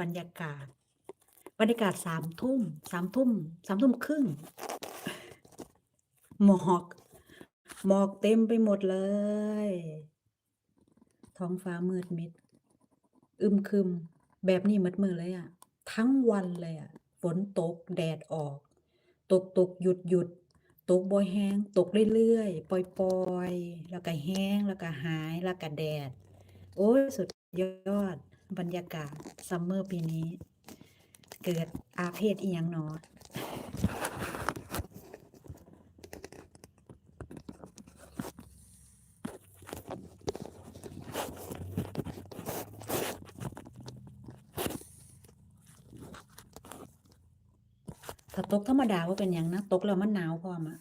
บรรยากาศ บรรยากาศสามทุ่มสามทุ่มสามทุ่มครึ่งหมอกหมอกเต็มไปหมดเลย ท้องฟ้ามืดมิด อึมครึม แบบนี้หมดมือเลยอะทั้งวันเลยอะฝนตกแดดออก ตกตกหยุดหยุดตกบ่อยแห้งตกเรื่อยๆปล่อยๆ แล้วก็แห้งแล้วก็หายแล้วก็แดด โอ้ยสุดยอด บรรยากาศซัมเมอร์ปีนี้ เกิดอาเพศอีหยังหนอถ้าตกธรรมดาว่าเป็นหยังนะ ตกแล้วมันหนาวพร้อมะ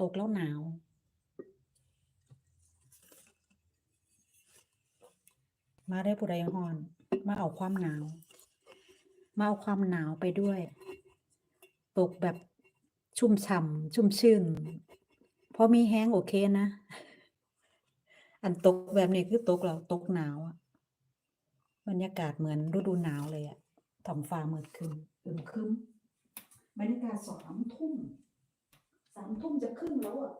ตกแล้วหนาว มาได้ผู้ใดฮอน มาเอาความหนาว มาเอาความหนาวไปด้วย ตกแบบชุ่มฉ่ำชุ่มชื่น พอมีแห้งโอเคนะ อันตกแบบนี้คือตกแล้วตกหนาวอะบรรยากาศเหมือนฤดูหนาวเลยอะท้องฟ้ามืดครึ้มอึมครึ้มบรรยากาศสามทุ่มสามทุ่มจะครึ่งแล้วอะ